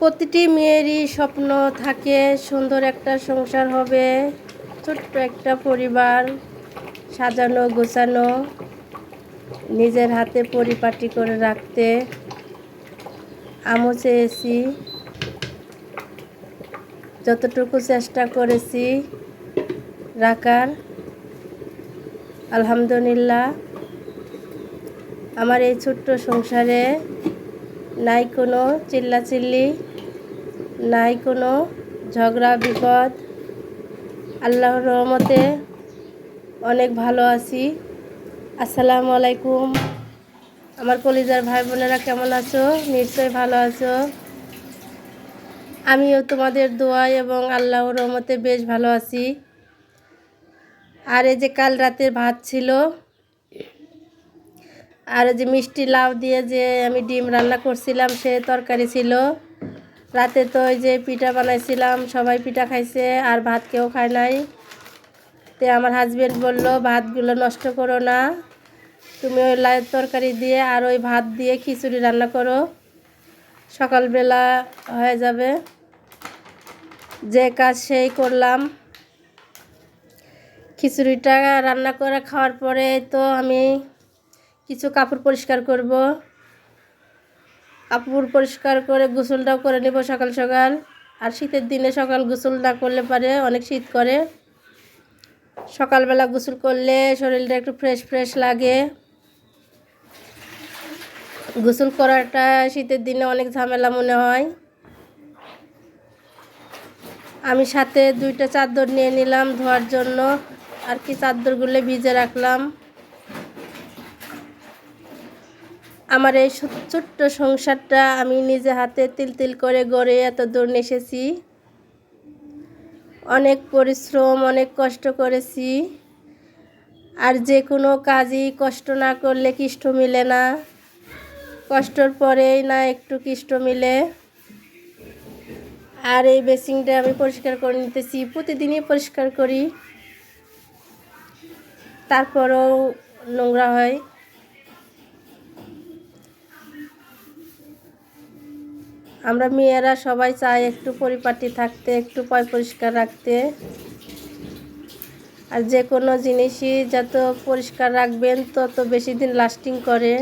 প্রতিটি মেয়েরই স্বপ্ন থাকে, সুন্দর একটা সংসার হবে, ছোট্ট একটা পরিবার, সাজানো, গোছানো, নিজের হাতে পরিপাটি করে রাখতে। আমও চেয়েছি, যতটুকু চেষ্টা করেছি রাখার, আলহামদুলিল্লাহ, আমার এই ছোট্ট সংসারে নাই কোনো চিল্লাচিল্লি, নাই কোনো ঝগড়া, বিপদ। আল্লাহর রহমতে অনেক ভালো আছি। আসসালামু আলাইকুম। আমার কলিজার ভাই বোনেরা কেমন আছো? নিশ্চয়ই ভালো আছো। আমিও তোমাদের দোয়া এবং আল্লাহর রহমতে বেশ ভালো আছি। আর এই যে কাল রাতের ভাত ছিল আর যে মিষ্টি লাউ দিয়ে যে আমি ডিম রান্না করছিলাম, সে তরকারি ছিল। রাতে তো ওই যে পিঠা বানাইছিলাম, সবাই পিঠা খাইছে, আর ভাত কেউ খায় নাই। তে আমার হাজব্যান্ড বলল, ভাতগুলো নষ্ট করো না। তুমি ওই লাউয়ের তরকারি দিয়ে আর ওই ভাত দিয়ে খিচুড়ি রান্না করো। সকালবেলা হয়ে যাবে। যে কাজ সেই করলাম। খিচুড়িটা রান্না করে খাওয়ার পরে তো আমি কিছু কাপড় পরিষ্কার করব। কাপড় পরিষ্কার করে গোসলটাও করে নেব সকাল সকাল। আর শীতের দিনে সকাল গোসল না করলে পারে অনেক শীত করে। সকালবেলা গোসল করলে শরীরটা একটু ফ্রেশ ফ্রেশ লাগে। গোসল করাটা শীতের দিনে অনেক ঝামেলা মনে হয়। আমি সাথে দুইটা চাদর নিয়ে নিলাম ধোয়ার জন্য। আর কি চাদরগুলো ভিজে রাখলাম। আমার এই ছোট্ট সংসারটা আমি নিজে হাতে তিল তিল করে গড়ে এত দূর এসেছি অনেক পরিশ্রম, অনেক কষ্ট করেছি। আর যে কোনো কাজই কষ্ট না করলে কিষ্ট মিলে না। কষ্টর পরেই না একটু কিষ্ট মিলে। আর এই বেসিংটা আমি পরিষ্কার করে নিতেছি, প্রতিদিনই পরিষ্কার করি। তারপরেও নোংরা হয়। আমরা মেয়েরা সবাই চাই একটু পরিপাটি থাকতে, একটু পয় পরিষ্কার রাখতে। আর যে কোনো জিনিসই যত পরিষ্কার রাখবেন, তত বেশি দিন লাস্টিং করে।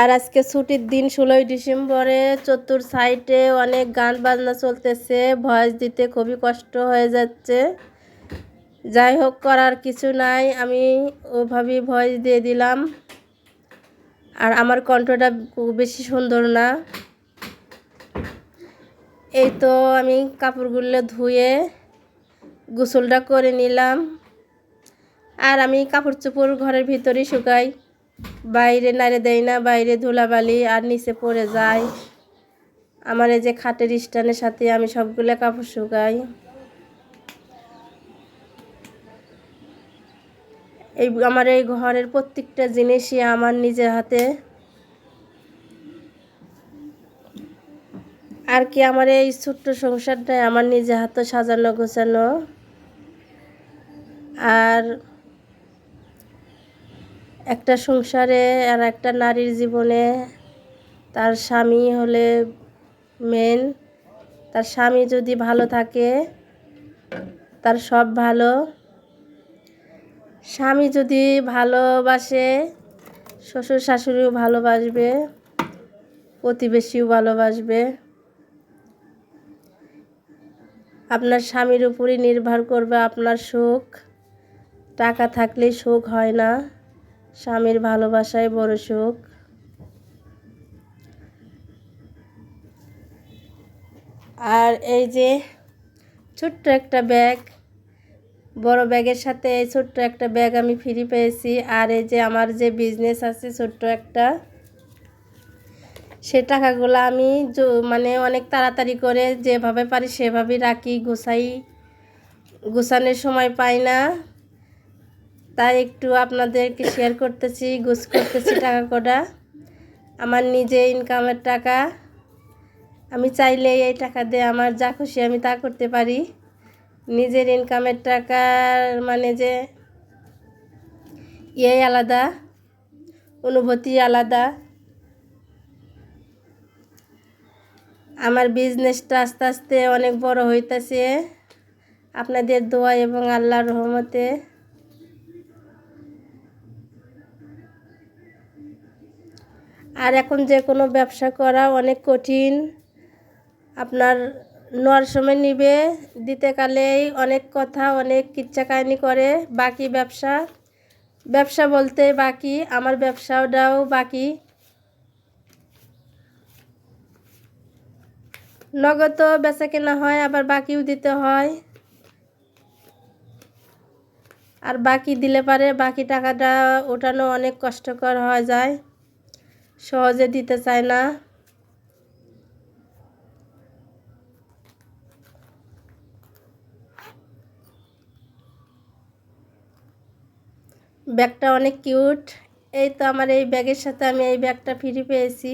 আর আজকে ছুটির দিন ষোলোই ডিসেম্বরে চতুর সাইডে অনেক গান বাজনা চলতেছে, ভয়েস দিতে খুবই কষ্ট হয়ে যাচ্ছে। যাই হোক, করার কিছু নাই, আমি ওভাবেই ভয়েস দিয়ে দিলাম। আর আমার কণ্ঠটা বেশি সুন্দর না। এই তো আমি কাপড়গুলো ধুয়ে গোসলটা করে নিলাম। আর আমি কাপড় চোপড় ঘরের ভিতরেই শুকাই। বাইরে নাড়ে দেয় না, বাইরে ধুলাবালি আর নিচে পড়ে যায়। আমার এই যে খাটের স্ট্যান্ডের সাথে আমি সবগুলো কাপড় শুকাই। এই আমার এই ঘরের প্রত্যেকটা জিনিসই আমার নিজের হাতে। আর কি আমার এই ছোট্ট সংসারটাই আমার নিজের হাতে সাজানো গোছানো। আর একটা সংসারে আর একটা নারীর জীবনে তার স্বামী হলে মেন তার স্বামী যদি ভালো থাকে, তার সব ভালো। স্বামী যদি ভালোবাসে, শ্বশুর শাশুড়িও ভালোবাসবে, প্রতিবেশীও ভালোবাসবে। আপনার স্বামীর উপরই নির্ভর করবে আপনার সুখ। টাকা থাকলেই সুখ হয় না। স্বামীর ভালোবাসায় বড় সুখ। আর এই যে ছোট্ট একটা ব্যাগ, বড় ব্যাগের সাথে এই ছোট্ট একটা ব্যাগ আমি ফ্রি পেয়েছি। আর এই যে আমার যে বিজনেস আছে ছোট্ট একটা, সে টাকাগুলো আমি মানে অনেক তাড়াতাড়ি করে যেভাবে পারি সেভাবেই রাখি, গুছাই, গুছানোর সময় পাই না। তাই একটু আপনাদেরকে শেয়ার করতেছি গুছ করতেছি টাকা কটা। আমার নিজে ইনকামের টাকা। আমি চাইলে এই টাকা দিয়ে আমার যা খুশি আমি তা করতে পারি। নিজের ইনকামের টাকার মানে যে ইয়ে আলাদা, অনুভূতি আলাদা। আমার বিজনেসটা আস্তে আস্তে অনেক বড় হইতেছে। আপনাদের দোয়া এবং আল্লাহর রহমতে আর এখন যে কোনো ব্যবসা করা অনেক কঠিন। আপনার নেওয়ার সময় নিবে, দিতে কালেই অনেক কথা, অনেক কিচ্ছা কাহিনি করে, বাকি ব্যবসা। ব্যবসা বলতে বাকি, আমার ব্যবসাটাও বাকি। নগদ বেচা কেনা হয়, আবার বাকিও দিতে হয়। আর বাকি দিলে পারে বাকি টাকাটা ওঠানো অনেক কষ্টকর হয়ে যায়। সহজে দিতে চায় না। ব্যাগটা অনেক কিউট। এই তো আমার এই ব্যাগের সাথে আমি এই ব্যাগটা ফ্রি পেয়েছি।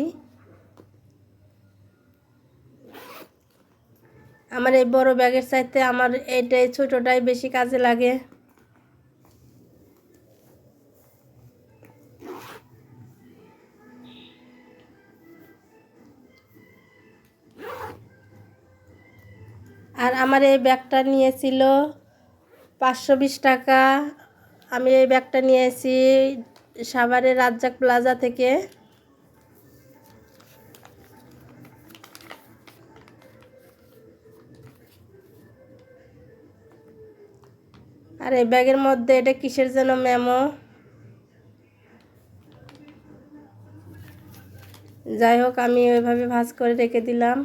আমার এই বড় ব্যাগের চাইতে আমার এইটাই ছোটোটাই বেশি কাজে লাগে। আর আমার এই ব্যাগটা নিয়েছিল পাঁচশো বিশ টাকা। আমি এই ব্যাগটা নিয়েছি সাভারের রাজ্জাক প্লাজা থেকে। আর এই ব্যাগের মধ্যে এটা কিসের যেন মেমো? যাই হোক, আমি ওইভাবে ভাজ করে রেখে দিলাম।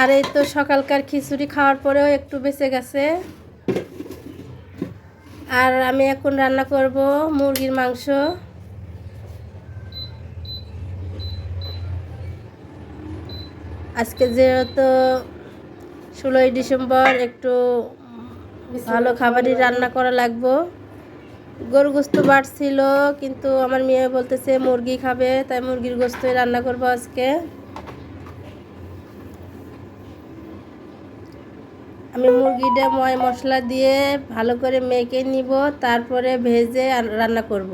আর এই তো সকালকার খিচুড়ি খাওয়ার পরেও একটু বেঁচে গেছে। আর আমি এখন রান্না করব মুরগির মাংস। আজকে যেহেতু ষোলোই ডিসেম্বর, একটু ভালো খাবারই রান্না করা লাগবো। গরু গোস্ত বাড়ছিল, কিন্তু আমার মেয়ে বলতেছে মুরগি খাবে, তাই মুরগির গোস্তই রান্না করব আজকে। আমি মুরগিটা ময় মশলা দিয়ে ভালো করে মেখে নিব তারপরে ভেজে রান্না করব।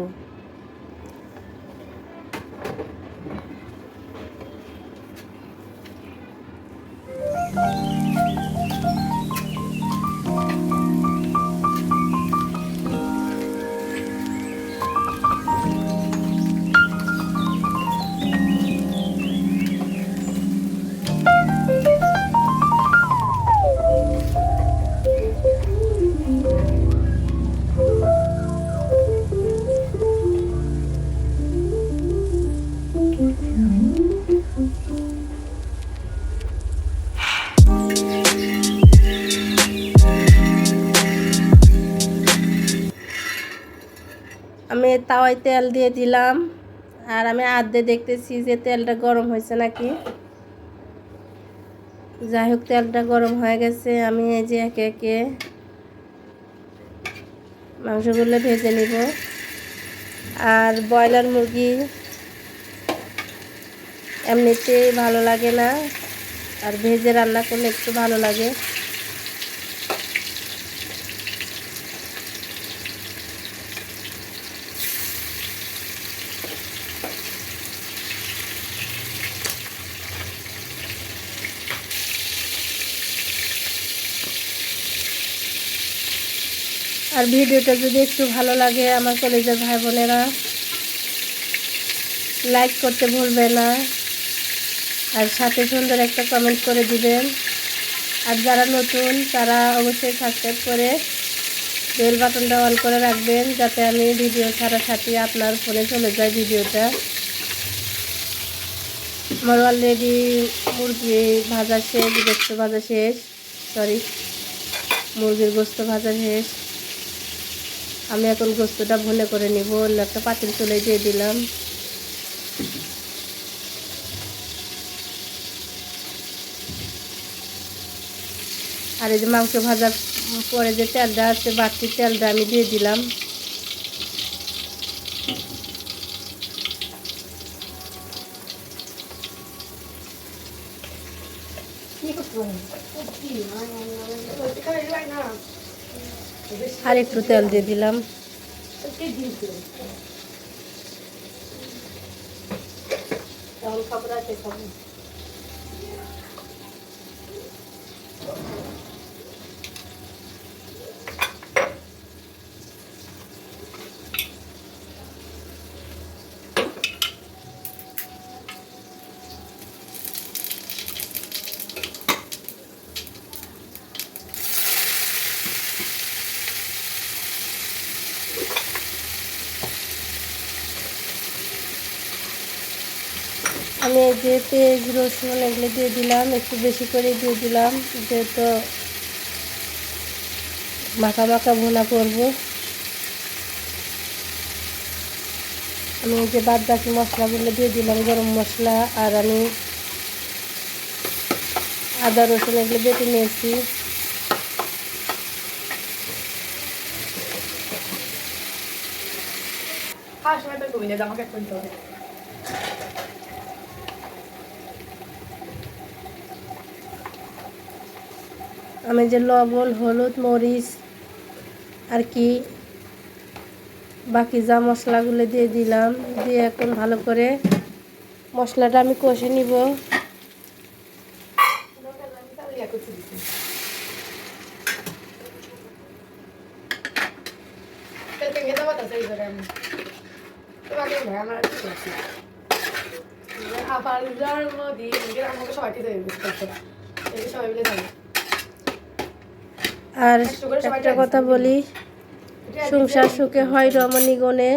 তাওয়ায় তেল দিয়ে দিলাম। আর আমি আর্ধে দেখতেছি যে তেলটা গরম হয়েছে নাকি। যাই হোক, তেলটা গরম হয়ে গেছে। আমি এই যে একে একে মাংসগুলো ভেজে নিব। আর ব্রয়লার মুরগি এমনিতেই ভালো লাগে না। আর ভেজে রান্না করলে একটু ভালো লাগে। আর ভিডিওটা যদি একটু ভালো লাগে আমার কলেজের ভাই বোনেরা লাইক করতে ভুলবে না। আর সাথে সুন্দর একটা কমেন্ট করে দিবেন। আর যারা নতুন, তারা অবশ্যই সাবস্ক্রাইব করে বেল বাটনটা অন করে রাখবেন, যাতে আমি ভিডিও ছাড়ার সাথে আপনার ফোনে চলে যায় ভিডিওটা। আমার অলরেডি মুরগি ভাজা শেষ, গোস্ত ভাজা শেষ সরি মুরগির গোস্ত ভাজা শেষ। আমি এখন গোস্তটা ভুনে করে নিব। অন্য একটা পাতিল চলে দিয়ে দিলাম। আর এই যে মাংস ভাজার পরে যে তেলটা আছে, বাড়তি তেলটা আমি দিয়ে দিলাম। আর একটু তেল দিয়ে দিলাম। আমি যে পেঁয়াজ, রসুন এগুলো দিয়ে দিলাম, একটু বেশি করে দিয়ে দিলাম, যেহেতু মাখা মাখা ভুনা করব। আমি যে বাদ বাকি মশলাগুলো দিয়ে দিলাম, গরম মশলা, আর আমি আদা, রসুন এগুলো বেটে নিয়েছি। খাওয়ার সময় তো কবি আমাকে আমি যে লবণ, হলুদ, মরিচ আর কি বাকি যা মশলাগুলো দিয়ে দিলাম, দিয়ে এখন ভালো করে মশলাটা আমি কষে নিব। আবার জন্ম আমাকে সবাই ঠিক গেছে এই সবাই মিলে যাবে আর একটা কথা বলি, সংসার সুখে হয় রমণী গণে।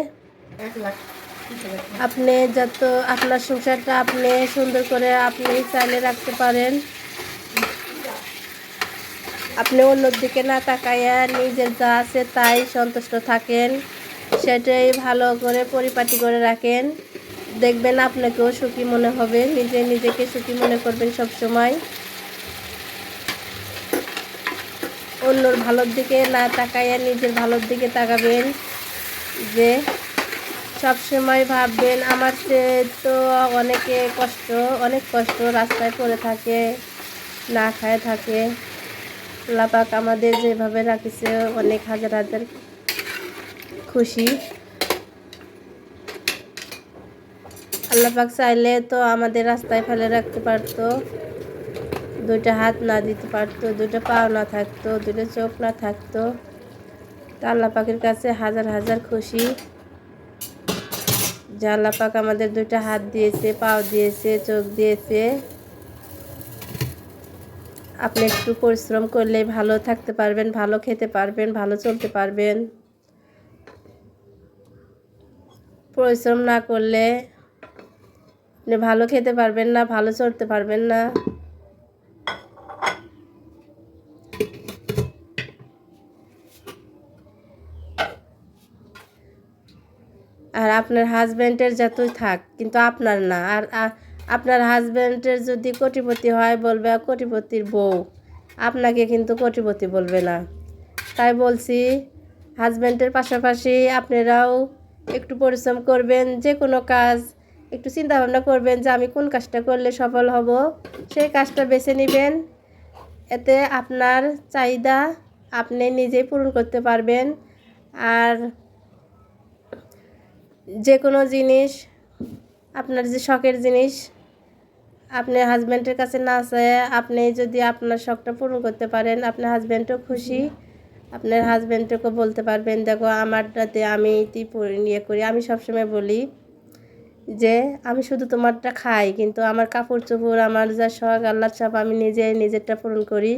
আপনি যত, আপনার সংসারটা আপনি সুন্দর করে আপনি চাইলে রাখতে পারেন। আপনি অন্যর দিকে না তাকাইয়া নিজের যা আছে তাই সন্তুষ্ট থাকেন, সেটাই ভালো করে পরিপাটি করে রাখেন। দেখবেন আপনাকেও সুখী মনে হবে, নিজে নিজেকে সুখী মনে করবেন সব সময় অন্যর ভালোর দিকে না তাকাইয়া নিজের ভালোর দিকে তাকাবেন যে সব সময় ভাববেন, আমার তো অনেকে কষ্ট, অনেক কষ্ট রাস্তায় পড়ে থাকে, না খায় থাকে। লাপাক আমাদের যেভাবে রাখিছে, অনেক হাজার হাজার খুশি। আল্লাপাক চাইলে তো আমাদের রাস্তায় ফেলে রাখতে পারতো। দুইটা হাত না দিতে পারতো দুটো পাও না থাকতো দুটো চোখ না থাকতো। তা আল্লাহ পাকের কাছে হাজার হাজার খুশি। আল্লাহ পাক আমাদের দুইটা হাত দিয়েছে, পাও দিয়েছে, চোখ দিয়েছে। আপনি একটু পরিশ্রম করলে ভালো থাকতে পারবেন, ভালো খেতে পারবেন, ভালো চলতে পারবেন। পরিশ্রম না করলে ভালো খেতে পারবেন না, ভালো চলতে পারবেন না। আর আপনার হাজব্যান্ডের যতই থাক, কিন্তু আপনার না। আর আপনার হাজব্যান্ডের যদি কোটিপতি হয় বলবে কোটিপতির বউ, আপনাকে কিন্তু কোটিপতি বলবে না। তাই বলছি হাজব্যান্ডের পাশাপাশি আপনারাও একটু পরিশ্রম করবেন, যে কোনো কাজ, একটু চিন্তা ভাবনা করবেন যে আমি কোন কাজটা করলে সফল হব, সেই কাজটা বেছে নেবেন। এতে আপনার চাহিদা আপনি নিজেই পূরণ করতে পারবেন। আর যে কোনো জিনিস, আপনার যে শখের জিনিস, আপনি হাজব্যান্ডের কাছে না চায় আপনি যদি আপনার শখটা পূরণ করতে পারেন আপনার হাজব্যান্ডও খুশি। আপনার হাজব্যান্ডকে বলতে পারবেন, দেখো, আমারটাতে আমি তুই ইয়ে করি। আমি সবসময় বলি যে, আমি শুধু তোমারটা খাই, কিন্তু আমার কাপড় চোপড় আমার যা শখ, আল্লাহর সব আমি নিজে নিজেরটা পূরণ করি।